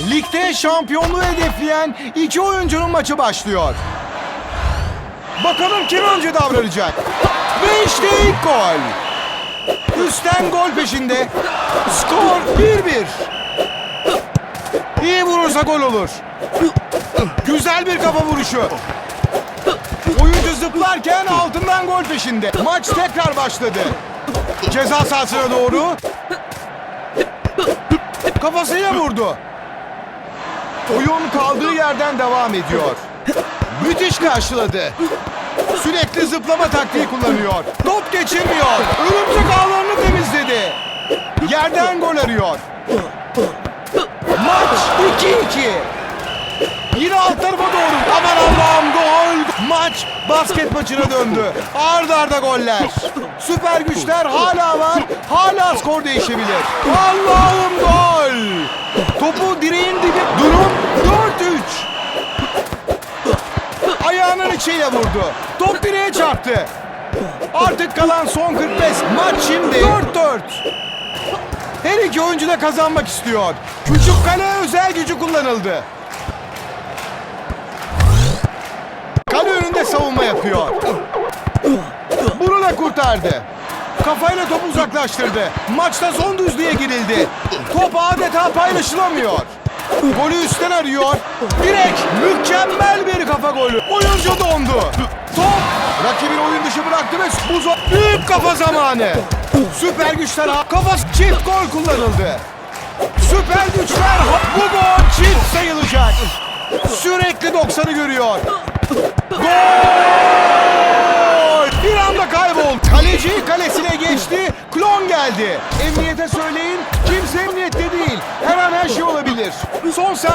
Ligde şampiyonluğu hedefleyen iki oyuncunun maçı başlıyor. Bakalım kim önce davranacak. Ve işte ilk gol. Üstten gol peşinde. Skor 1-1. İyi vurursa gol olur. Güzel bir kafa vuruşu. Oyuncu zıplarken altından gol peşinde. Maç tekrar başladı. Ceza sahasına doğru. Kafasıyla vurdu. Oyun kaldığı yerden devam ediyor. Müthiş karşıladı. Sürekli zıplama taktiği kullanıyor. Top geçirmiyor. Örümcek ağlarını temizledi. Yerden gol arıyor. Maç 2-2. Yine alt tarafa doğru. Aman Allah'ım gol. Maç basket maçına döndü. Arda arda goller. Süper güçler hala var. Hala skor değişebilir. Allah'ım gol. İçiyle vurdu. Top direğe çarptı. Artık kalan son 45. Maç şimdi 4-4. Her iki oyuncu da kazanmak istiyor. Küçük kale özel gücü kullanıldı. Kale önünde savunma yapıyor. Bunu da kurtardı. Kafayla topu uzaklaştırdı. Maçta son düzlüğe girildi. Top adeta paylaşılamıyor. Golü üstten arıyor. Direkt mükemmel bir kafa golü. Oyuncu dondu. Top rakibin oyun dışı bıraktı ve bu zo- büyük kafa zamanı. Süper güçler ha- kafa çift gol kullanıldı. Süper güçler bu gol çift sayılacak. Sürekli 90'ı görüyor. Son saniye.